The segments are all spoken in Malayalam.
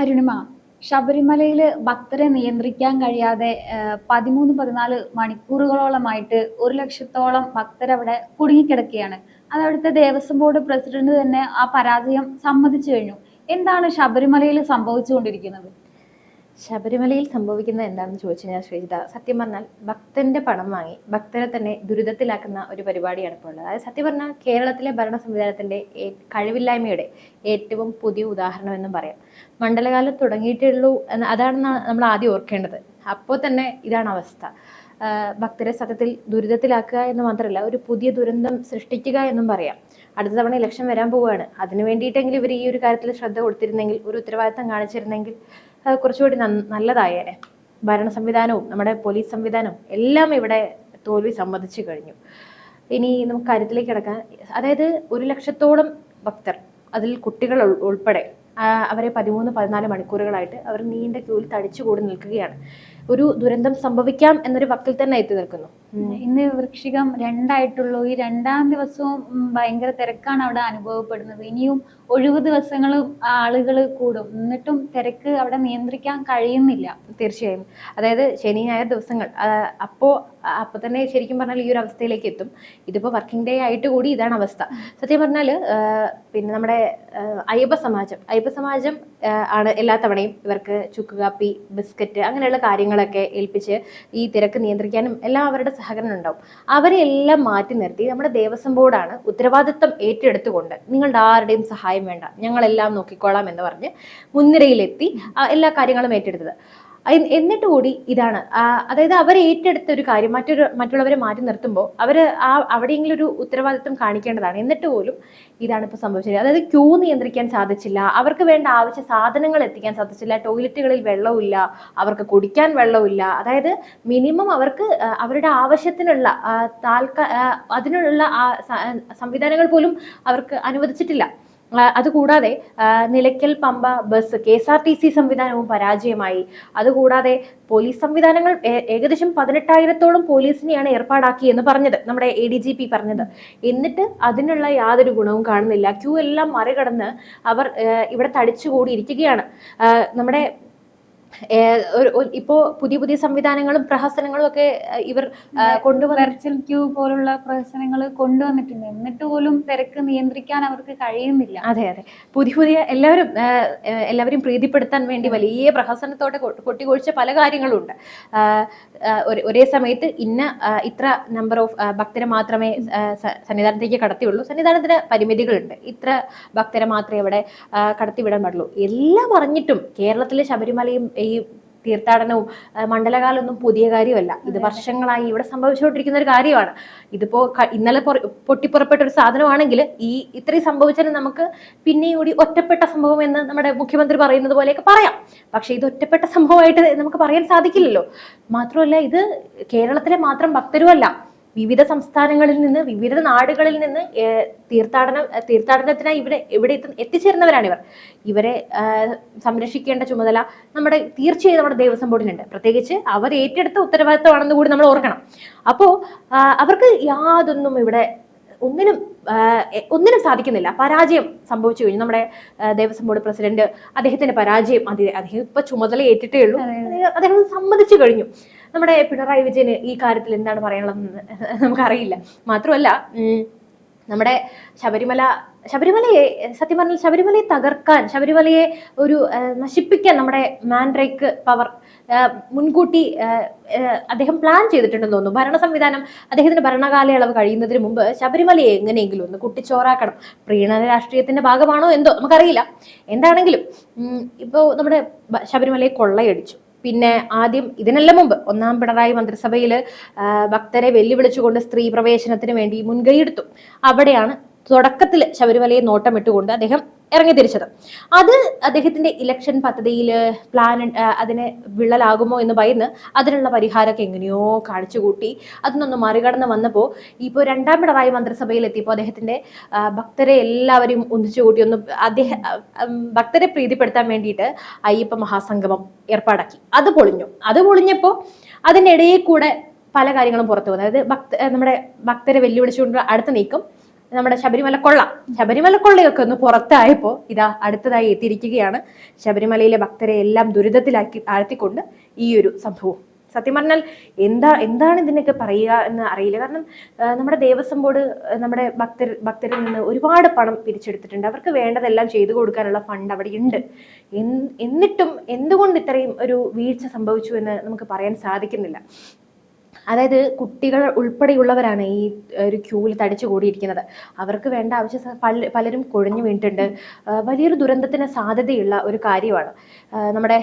അരുണിമ ശബരിമലയിൽ ഭക്തരെ നിയന്ത്രിക്കാൻ കഴിയാതെ പതിമൂന്ന് പതിനാല് മണിക്കൂറുകളോളമായിട്ട് ഒരു ലക്ഷത്തോളം ഭക്തരവിടെ കുടുങ്ങിക്കിടക്കുകയാണ്. അത് അവിടുത്തെ ദേവസ്വം ബോർഡ് പ്രസിഡന്റ് തന്നെ ആ പരാജയം സമ്മതിച്ചു കഴിഞ്ഞു. എന്താണ് ശബരിമലയിൽ സംഭവിച്ചുകൊണ്ടിരിക്കുന്നത്? ശബരിമലയിൽ സംഭവിക്കുന്നത് എന്താണെന്ന് ചോദിച്ചു കഴിഞ്ഞാൽ ശ്രീജിത സത്യം പറഞ്ഞാൽ ഭക്തന്റെ പണം വാങ്ങി ഭക്തരെ തന്നെ ദുരിതത്തിലാക്കുന്ന ഒരു പരിപാടിയാണ് ഇപ്പോൾ ഉള്ളത്. അതായത് സത്യം പറഞ്ഞാൽ കേരളത്തിലെ ഭരണ സംവിധാനത്തിന്റെ കഴിവില്ലായ്മയുടെ ഏറ്റവും പുതിയ ഉദാഹരണം എന്നും പറയാം. മണ്ഡലകാലം തുടങ്ങിയിട്ടുള്ളൂ എന്ന് അതാണ് നമ്മൾ ആദ്യം ഓർക്കേണ്ടത്. അപ്പോൾ തന്നെ ഇതാണ് അവസ്ഥ. ഭക്തരെ സത്യത്തിൽ ദുരിതത്തിലാക്കുക എന്ന് മാത്രമല്ല ഒരു പുതിയ ദുരന്തം സൃഷ്ടിക്കുക എന്നും പറയാം. അടുത്ത തവണ ഇലക്ഷൻ വരാൻ പോവുകയാണ്. അതിനു വേണ്ടിയിട്ടെങ്കിലും ഇവർ ഈ ഒരു കാര്യത്തിൽ ശ്രദ്ധ കൊടുത്തിരുന്നെങ്കിൽ ഒരു ഉത്തരവാദിത്തം കാണിച്ചിരുന്നെങ്കിൽ കുറച്ചുകൂടി നല്ലതായേനെ. ഭരണ സംവിധാനവും നമ്മുടെ പോലീസ് സംവിധാനവും എല്ലാം ഇവിടെ തോൽവി സമ്മതിച്ചു കഴിഞ്ഞു. ഇനി നമുക്ക് കാര്യത്തിലേക്ക് കിടക്കാൻ അതായത് ഒരു ലക്ഷത്തോളം ഭക്തർ അതിൽ കുട്ടികൾ ഉൾപ്പെടെ അവരെ പതിമൂന്ന് പതിനാല് മണിക്കൂറുകളായിട്ട് അവർ നീണ്ട ക്യൂവിൽ തടിച്ചുകൂടി നിൽക്കുകയാണ്. ഒരു ദുരന്തം സംഭവിക്കാം എന്നൊരു വക്കിൽ തന്നെ എത്തി നിൽക്കുന്നു. ഇന്ന് വൃക്ഷികം രണ്ടായിട്ടുള്ളൂ. ഈ രണ്ടാം ദിവസവും ഭയങ്കര തിരക്കാണ് അവിടെ അനുഭവപ്പെടുന്നത്. ഇനിയും ഒഴിവ് ദിവസങ്ങളും ആളുകൾ കൂടും. എന്നിട്ടും തിരക്ക് അവിടെ നിയന്ത്രിക്കാൻ കഴിയുന്നില്ല. തീർച്ചയായും. അതായത് ശനി ഞായർ ദിവസങ്ങൾ. ആ, അപ്പോ തന്നെ ശരിക്കും പറഞ്ഞാൽ ഈ ഒരു അവസ്ഥയിലേക്ക് എത്തും. ഇതിപ്പോ വർക്കിംഗ് ഡേ ആയിട്ട് കൂടി ഇതാണ് അവസ്ഥ. സത്യം പറഞ്ഞാൽ പിന്നെ നമ്മുടെ അയ്യപ്പ സമാജം. അയ്യപ്പ സമാജം ആണ് എല്ലാ തവണയും ഇവർക്ക് ചുക്ക് കാപ്പി ബിസ്ക്കറ്റ് അങ്ങനെയുള്ള കാര്യങ്ങളൊക്കെ ഏൽപ്പിച്ച് ഈ തിരക്ക് നിയന്ത്രിക്കാനും എല്ലാം അവരുടെ സഹകരണം ഉണ്ടാവും. അവരെ എല്ലാം മാറ്റി നിർത്തി നമ്മുടെ ദേവസ്വം ബോർഡാണ് ഉത്തരവാദിത്തം ഏറ്റെടുത്തുകൊണ്ട് നിങ്ങളുടെ ആരുടെയും സഹായം വേണ്ട ഞങ്ങളെല്ലാം നോക്കിക്കോളാം എന്ന് പറഞ്ഞ് മുൻനിരയിലെത്തി എല്ലാ കാര്യങ്ങളും ഏറ്റെടുത്തത്. എന്നിട്ട് കൂടി ഇതാണ്. അതായത് അവർ ഏറ്റെടുത്ത ഒരു കാര്യം മറ്റൊരു മറ്റുള്ളവരെ മാറ്റി നിർത്തുമ്പോൾ അവർ ആ അവിടെയെങ്കിലും ഒരു ഉത്തരവാദിത്വം കാണിക്കേണ്ടതാണ്. എന്നിട്ട് പോലും ഇതാണ് ഇപ്പോൾ സംഭവിച്ചത്. അതായത് ക്യൂ നിയന്ത്രിക്കാൻ സാധിച്ചില്ല. അവർക്ക് വേണ്ട ആവശ്യ സാധനങ്ങൾ എത്തിക്കാൻ സാധിച്ചില്ല. ടോയ്ലറ്റുകളിൽ വെള്ളമില്ല അവർക്ക് കുടിക്കാൻ വെള്ളമില്ല അതായത് മിനിമം അവർക്ക് അവരുടെ ആവശ്യത്തിനുള്ള താൽക്കാ അതിനുള്ള സംവിധാനങ്ങൾ പോലും അവർക്ക് അനുവദിച്ചിട്ടില്ല. അതുകൂടാതെ Nilakkal Pamba bus K S R T C സംവിധാനവും പരാജയമായി. അതുകൂടാതെ പോലീസ് സംവിധാനങ്ങൾ ഏകദേശം പതിനെട്ടായിരത്തോളം പോലീസിനെയാണ് ഏർപ്പാടാക്കി എന്ന് പറഞ്ഞത് നമ്മുടെ എ ഡി ജി പി പറഞ്ഞത്. എന്നിട്ട് അതിനുള്ള യാതൊരു ഗുണവും കാണുന്നില്ല. ക്യൂ എല്ലാം മറികടന്ന് അവർ ഇവിടെ തടിച്ചുകൂടി ഇരിക്കുകയാണ് നമ്മുടെ ഇപ്പോ പുതിയ പുതിയ സംവിധാനങ്ങളും പ്രഹസനങ്ങളും ഒക്കെ ഇവർ വെർച്വൽ ക്യൂ പോലുള്ള പ്രഹസനങ്ങൾ കൊണ്ടുവന്നിട്ടുണ്ട്. എന്നിട്ട് പോലും തിരക്ക് നിയന്ത്രിക്കാൻ അവർക്ക് കഴിയുന്നില്ല. അതെ അതെ. പുതിയ പുതിയ എല്ലാവരും എല്ലാവരും പ്രീതിപ്പെടുത്താൻ വേണ്ടി വലിയ പ്രഹസനത്തോടെ കൊട്ടിക്കൊഴിച്ച പല കാര്യങ്ങളുണ്ട്. ഒരേ- സമയത്ത് ഇന്ന ഇത്ര നമ്പർ ഓഫ് ഭക്തരെ മാത്രമേ സന്നിധാനത്തേക്ക് കടത്തിയുള്ളൂ. സന്നിധാനത്തിന് പരിമിതികളുണ്ട്. ഇത്ര ഭക്തരെ മാത്രമേ അവിടെ കടത്തിവിടാൻ പാടുള്ളൂ. എല്ലാം അറിഞ്ഞിട്ടും കേരളത്തിലെ ശബരിമലയും ഈ തീർത്ഥാടനവും മണ്ഡലകാലം മണ്ഡലകാലമൊന്നും പുതിയ കാര്യമല്ല. ഇത് വർഷങ്ങളായി ഇവിടെ സംഭവിച്ചുകൊണ്ടിരിക്കുന്ന ഒരു കാര്യമാണ്. ഇതിപ്പോ ഇന്നലെ പൊട്ടിപ്പുറപ്പെട്ട ഒരു സാധനമാണെങ്കിൽ ഈ ഇത്രയും സംഭവിച്ചാലും നമുക്ക് പിന്നെയും കൂടി ഒറ്റപ്പെട്ട സംഭവം എന്ന് നമ്മുടെ മുഖ്യമന്ത്രി പറയുന്നത് പോലെയൊക്കെ പറയാം. പക്ഷേ ഇത് ഒറ്റപ്പെട്ട സംഭവമായിട്ട് നമുക്ക് പറയാൻ സാധിക്കില്ലല്ലോ. മാത്രമല്ല ഇത് കേരളത്തിലെ മാത്രം ഭക്തരുമല്ല. വിവിധ സംസ്ഥാനങ്ങളിൽ നിന്ന് വിവിധ നാടുകളിൽ നിന്ന് തീർത്ഥാടനം തീർത്ഥാടനത്തിനായി ഇവിടെ ഇവിടെ എത്തി എത്തിച്ചേരുന്നവരാണ് ഇവർ. ഇവരെ സംരക്ഷിക്കേണ്ട ചുമതല നമ്മുടെ തീർച്ചയായും നമ്മുടെ ദേവസ്വം ബോർഡിനുണ്ട്. പ്രത്യേകിച്ച് അവർ ഏറ്റെടുത്ത ഉത്തരവാദിത്തമാണെന്ന് കൂടി നമ്മൾ ഓർക്കണം. അപ്പോൾ അവർക്ക് യാതൊന്നും ഇവിടെ ഒന്നിനും ഒന്നിനും സാധിക്കുന്നില്ല. പരാജയം സംഭവിച്ചു കഴിഞ്ഞു. നമ്മുടെ ദേവസ്വം ബോർഡ് പ്രസിഡന്റ് അദ്ദേഹത്തിന്റെ പരാജയം അതി- അദ്ദേഹം ഇപ്പൊ ചുമതല ഏറ്റിട്ടേ ഉള്ളൂ. അദ്ദേഹം സമ്മതിച്ചു കഴിഞ്ഞു. നമ്മുടെ പിണറായി വിജയന് ഈ കാര്യത്തിൽ എന്താണ് പറയാനുള്ളതെന്ന് നമുക്കറിയില്ല. മാത്രമല്ല നമ്മുടെ ശബരിമല ശബരിമലയെ സത്യം പറഞ്ഞാൽ ശബരിമലയെ തകർക്കാൻ ശബരിമലയെ ഒരു നശിപ്പിക്കാൻ നമ്മുടെ മാൻഡ്രേക്ക് പവർ മുൻകൂട്ടി അദ്ദേഹം പ്ലാൻ ചെയ്തിട്ടുണ്ടെന്ന് തോന്നുന്നു. ഭരണ സംവിധാനം അദ്ദേഹത്തിന്റെ ഭരണകാലയളവ് കഴിയുന്നതിന് മുമ്പ് ശബരിമലയെ എങ്ങനെയെങ്കിലും ഒന്ന് കുട്ടിച്ചോറാക്കണം. പ്രീണന രാഷ്ട്രീയത്തിന്റെ ഭാഗമാണോ എന്തോ നമുക്കറിയില്ല. എന്താണെങ്കിലും ഇപ്പോൾ ഇപ്പോ നമ്മുടെ ശബരിമലയെ കൊള്ളയടിച്ചു. പിന്നെ ആദ്യം ഇതിനെല്ലാം മുമ്പ് ഒന്നാം പിണറായി മന്ത്രിസഭയിൽ ഭക്തരെ വെല്ലുവിളിച്ചുകൊണ്ട് സ്ത്രീ പ്രവേശനത്തിന് വേണ്ടി മുൻകൈയെടുത്തു അവിടെയാണ് തുടക്കത്തിൽ ശബരിമലയെ നോട്ടമിട്ടുകൊണ്ട് അദ്ദേഹം ഇറങ്ങി തിരിച്ചത്. അത് അദ്ദേഹത്തിന്റെ ഇലക്ഷൻ പദ്ധതിയിൽ പ്ലാൻ അതിനെ വിള്ളലാകുമോ എന്ന് ഭയന്ന് അതിനുള്ള പരിഹാരമൊക്കെ എങ്ങനെയോ കാണിച്ചുകൂട്ടി. അതിനൊന്ന് മറികടന്ന് വന്നപ്പോൾ ഇപ്പോൾ രണ്ടാം പിണറായി മന്ത്രിസഭയിൽ എത്തിയപ്പോൾ അദ്ദേഹത്തിന്റെ ഭക്തരെ എല്ലാവരെയും ഒന്നിച്ചു കൂട്ടി ഒന്ന് അദ്ദേഹം ഭക്തരെ പ്രീതിപ്പെടുത്താൻ വേണ്ടിയിട്ട് അയ്യപ്പ മഹാസംഗമം ഏർപ്പാടാക്കി. അത് പൊളിഞ്ഞു. അത് പൊളിഞ്ഞപ്പോൾ അതിന്റെ ഇടയിൽ കൂടെ പല കാര്യങ്ങളും പുറത്തു വന്നു. അതായത് ഭക്ത നമ്മുടെ ഭക്തരെ വെല്ലുവിളിച്ചുകൊണ്ട് അടുത്ത നീക്കം നമ്മുടെ ശബരിമല കൊള്ള. ശബരിമല കൊള്ളയൊക്കെ ഒന്ന് പുറത്തായപ്പോൾ ഇതാ അടുത്തതായി എത്തിയിരിക്കുകയാണ്. ശബരിമലയിലെ ഭക്തരെ എല്ലാം ദുരിതത്തിലാക്കി ആഴ്ത്തിക്കൊണ്ട് ഈ ഒരു സംഭവം. സത്യം പറഞ്ഞാൽ എന്താ എന്താണ് ഇതിനൊക്കെ പറയുക എന്ന് അറിയില്ല. കാരണം നമ്മുടെ ദേവസ്വം ബോർഡ് നമ്മുടെ ഭക്തർ ഭക്തരിൽ നിന്ന് ഒരുപാട് പണം പിരിച്ചെടുത്തിട്ടുണ്ട്. അവർക്ക് വേണ്ടതെല്ലാം ചെയ്തു കൊടുക്കാനുള്ള ഫണ്ട് അവിടെ ഉണ്ട്. എന്നിട്ടും എന്തുകൊണ്ട് ഇത്രയും ഒരു വീഴ്ച സംഭവിച്ചു എന്ന് നമുക്ക് പറയാൻ സാധിക്കുന്നില്ല. അതായത് കുട്ടികൾ ഉൾപ്പെടെയുള്ളവരാണ് ഈ ഒരു ക്യൂവിൽ തടിച്ചു കൂടിയിരിക്കുന്നത്. അവർക്ക് വേണ്ട ആവശ്യ പലരും കുഴഞ്ഞു വീണിട്ടുണ്ട്. വലിയൊരു ദുരന്തത്തിന് സാധ്യതയുള്ള ഒരു കാര്യമാണ്. നമ്മുടെ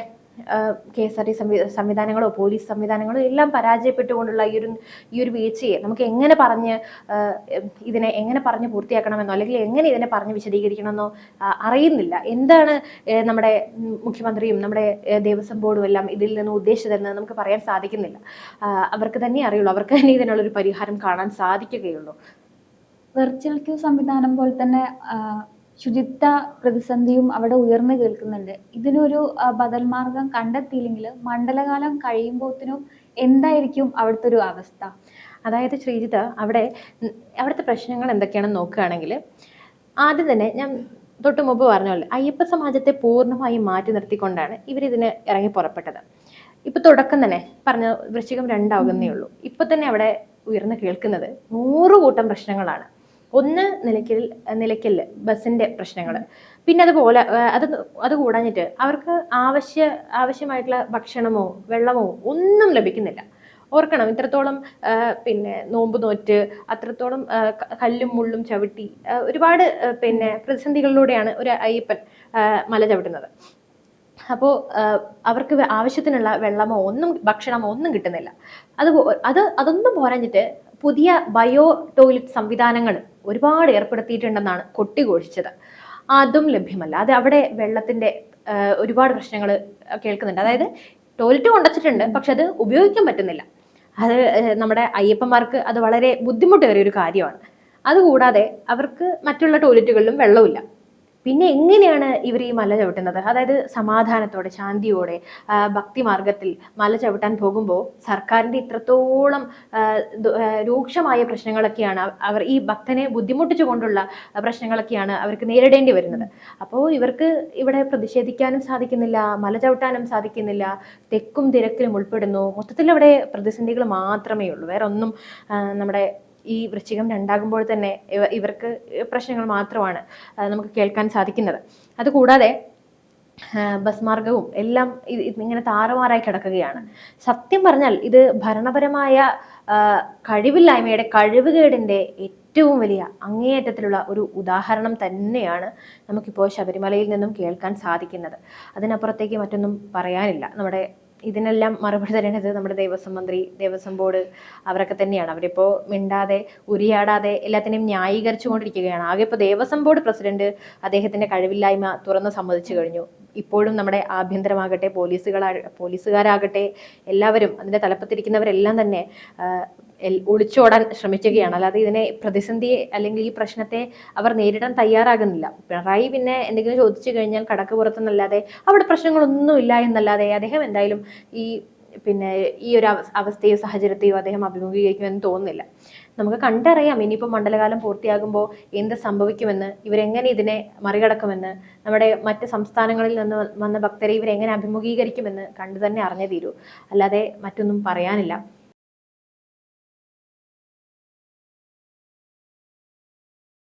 കെ എസ് ആർ ടി സംവി സംവിധാനങ്ങളോ പോലീസ് സംവിധാനങ്ങളോ എല്ലാം പരാജയപ്പെട്ടുകൊണ്ടുള്ള ഈ ഒരു ഈ ഒരു വീഴ്ചയെ നമുക്ക് എങ്ങനെ പറഞ്ഞ് ഇതിനെ എങ്ങനെ പറഞ്ഞ് പൂർത്തിയാക്കണമെന്നോ അല്ലെങ്കിൽ എങ്ങനെ ഇതിനെ പറഞ്ഞ് വിശദീകരിക്കണമെന്നോ അറിയുന്നില്ല. എന്താണ് നമ്മുടെ മുഖ്യമന്ത്രിയും നമ്മുടെ ദേവസ്വം ബോർഡും എല്ലാം ഇതിൽ നിന്ന് ഉദ്ദേശിച്ചതെന്ന് നമുക്ക് പറയാൻ സാധിക്കുന്നില്ല. അവർക്ക് തന്നെ അറിയുള്ളൂ. അവർക്ക് തന്നെ ഇതിനുള്ളൊരു പരിഹാരം കാണാൻ സാധിക്കുകയുള്ളൂ. വെർച്വൽ ക്യൂ സംവിധാനം പോലെ തന്നെ ശുചിത്വ പ്രതിസന്ധിയും അവിടെ ഉയർന്നു കേൾക്കുന്നുണ്ട്. ഇതിനൊരു ബദൽ മാർഗം കണ്ടെത്തിയില്ലെങ്കിൽ മണ്ഡലകാലം കഴിയുമ്പോഴത്തേനും എന്തായിരിക്കും അവിടുത്തെ ഒരു അവസ്ഥ? അതായത് ശ്രീജിത അവിടെ അവിടുത്തെ പ്രശ്നങ്ങൾ എന്തൊക്കെയാണെന്ന് നോക്കുകയാണെങ്കിൽ ആദ്യം തന്നെ ഞാൻ തൊട്ട് മുമ്പ് പറഞ്ഞ പോലെ അയ്യപ്പ സമാജത്തെ പൂർണമായും മാറ്റി നിർത്തിക്കൊണ്ടാണ് ഇവരിതിന് ഇറങ്ങി പുറപ്പെട്ടത്. ഇപ്പൊ തുടക്കം തന്നെ പറഞ്ഞ വൃശ്ചികം രണ്ടാകുന്നേ ഉള്ളൂ. ഇപ്പൊ തന്നെ അവിടെ ഉയർന്നു കേൾക്കുന്നത് നൂറുകൂട്ടം പ്രശ്നങ്ങളാണ്. ഒന്ന് നിലയ്ക്കൽ നിലയ്ക്കൽ ബസ്സിന്റെ പ്രശ്നങ്ങൾ പിന്നെ അതുപോലെ അത് അത് കൂടാഞ്ഞിട്ട് അവർക്ക് ആവശ്യ ആവശ്യമായിട്ടുള്ള ഭക്ഷണമോ വെള്ളമോ ഒന്നും ലഭിക്കുന്നില്ല. ഓർക്കണം ഇത്രത്തോളം പിന്നെ നോമ്പ് നോറ്റ് അത്രത്തോളം കല്ലും മുള്ളും ചവിട്ടി ഒരുപാട് പിന്നെ പ്രതിസന്ധികളിലൂടെയാണ് ഒരു അയ്യപ്പൻ മല ചവിട്ടുന്നത്. അപ്പോൾ അവർക്ക് ആവശ്യത്തിനുള്ള വെള്ളമോ ഒന്നും ഭക്ഷണമോ ഒന്നും കിട്ടുന്നില്ല. അത് അത് അതൊന്നും പോരാഞ്ഞിട്ട് പുതിയ ബയോ ടോയ്ലറ്റ് സംവിധാനങ്ങൾ ഒരുപാട് ഏർപ്പെടുത്തിയിട്ടുണ്ടെന്നാണ് കൊട്ടിഘോഷിച്ചത്. അതും ലഭ്യമല്ല. അത് അവിടെ വെള്ളത്തിന്റെ ഒരുപാട് പ്രശ്നങ്ങൾ കേൾക്കുന്നുണ്ട്. അതായത് ടോയ്ലറ്റ് കൊണ്ടുവച്ചിട്ടുണ്ട് പക്ഷെ അത് ഉപയോഗിക്കാൻ പറ്റുന്നില്ല. അത് നമ്മുടെ അയ്യപ്പന്മാർക്ക് അത് വളരെ ബുദ്ധിമുട്ടേറിയ ഒരു കാര്യമാണ്. അതുകൂടാതെ അവർക്ക് മറ്റുള്ള ടോയ്ലറ്റുകളിലും വെള്ളമില്ല. പിന്നെ എങ്ങനെയാണ് ഇവർ ഈ മല ചവിട്ടുന്നത്? അതായത് സമാധാനത്തോടെ ശാന്തിയോടെ ഭക്തി മാർഗത്തിൽ മല ചവിട്ടാൻ പോകുമ്പോൾ സർക്കാരിന്റെ ഇത്രത്തോളം രൂക്ഷമായ പ്രശ്നങ്ങളൊക്കെയാണ് അവർ ഈ ഭക്തനെ ബുദ്ധിമുട്ടിച്ചു കൊണ്ടുള്ള പ്രശ്നങ്ങളൊക്കെയാണ് അവർക്ക് നേരിടേണ്ടി വരുന്നത്. അപ്പോൾ ഇവർക്ക് ഇവിടെ പ്രതിഷേധിക്കാനും സാധിക്കുന്നില്ല മല ചവിട്ടാനും സാധിക്കുന്നില്ല തെക്കും തിരക്കിലും ഉൾപ്പെടുന്നു. മൊത്തത്തിൽ അവിടെ പ്രതിസന്ധികൾ മാത്രമേ ഉള്ളൂ വേറെ ഒന്നും നമ്മുടെ ഈ വൃശ്ചികം രണ്ടാകുമ്പോൾ തന്നെ ഇവർക്ക് പ്രശ്നങ്ങൾ മാത്രമാണ് നമുക്ക് കേൾക്കാൻ സാധിക്കുന്നത്. അതുകൂടാതെ ബസ് മാർഗവും എല്ലാം ഇങ്ങനെ താറുമാറായി കിടക്കുകയാണ്. സത്യം പറഞ്ഞാൽ ഇത് ഭരണപരമായ കഴിവില്ലായ്മയുടെ കഴിവുകേടിന്റെ ഏറ്റവും വലിയ അങ്ങേയറ്റത്തിലുള്ള ഒരു ഉദാഹരണം തന്നെയാണ് നമുക്കിപ്പോൾ ശബരിമലയിൽ നിന്നും കേൾക്കാൻ സാധിക്കുന്നത്. അതിനപ്പുറത്തേക്ക് മറ്റൊന്നും പറയാനില്ല. നമ്മുടെ ഇതിനെല്ലാം മറുപടി തരേണ്ടത് നമ്മുടെ ദേവസ്വം മന്ത്രി ദേവസ്വം ബോർഡ് അവരൊക്കെ തന്നെയാണ്. അവരിപ്പോൾ മിണ്ടാതെ ഉരിയാടാതെ എല്ലാത്തിനെയും ന്യായീകരിച്ചു കൊണ്ടിരിക്കുകയാണ് ആകെ ഇപ്പോൾ ദേവസ്വം ബോർഡ് പ്രസിഡന്റ് അദ്ദേഹത്തിന്റെ കഴിവില്ലായ്മ തുറന്ന് സമ്മതിച്ചു കഴിഞ്ഞു. ഇപ്പോഴും നമ്മുടെ ആഭ്യന്തരമാകട്ടെ പോലീസുകളാ പോലീസുകാരാകട്ടെ എല്ലാവരും അതിന്റെ തലപ്പത്തിരിക്കുന്നവരെല്ലാം തന്നെ ഒളിച്ചോടാൻ ശ്രമിക്കുകയാണ്. അല്ലാതെ ഇതിനെ പ്രതിസന്ധി അല്ലെങ്കിൽ ഈ പ്രശ്നത്തെ അവർ നേരിടാൻ തയ്യാറാകുന്നില്ല. പിണറായി പിന്നെ എന്തെങ്കിലും ചോദിച്ചു കഴിഞ്ഞാൽ കടക്ക് പുറത്തുനിന്നല്ലാതെ അവിടെ പ്രശ്നങ്ങളൊന്നുമില്ല എന്നല്ലാതെ അദ്ദേഹം എന്തായാലും ഈ പിന്നെ ഈ ഒരു അവ- അവസ്ഥയോ സാഹചര്യത്തെയോ അദ്ദേഹം അഭിമുഖീകരിക്കുമെന്ന് തോന്നുന്നില്ല. നമുക്ക് കണ്ടറിയാം ഇനിയിപ്പോൾ മണ്ഡലകാലം പൂർത്തിയാകുമ്പോൾ എന്ത് സംഭവിക്കുമെന്ന് ഇവരെങ്ങനെ ഇതിനെ മറികടക്കുമെന്ന് നമ്മുടെ മറ്റ് സംസ്ഥാനങ്ങളിൽ നിന്ന് വന്ന ഭക്തരെ ഇവരെങ്ങനെ അഭിമുഖീകരിക്കുമെന്ന് കണ്ടു തന്നെ അറിഞ്ഞേ തീരൂ. അല്ലാതെ മറ്റൊന്നും പറയാനില്ല.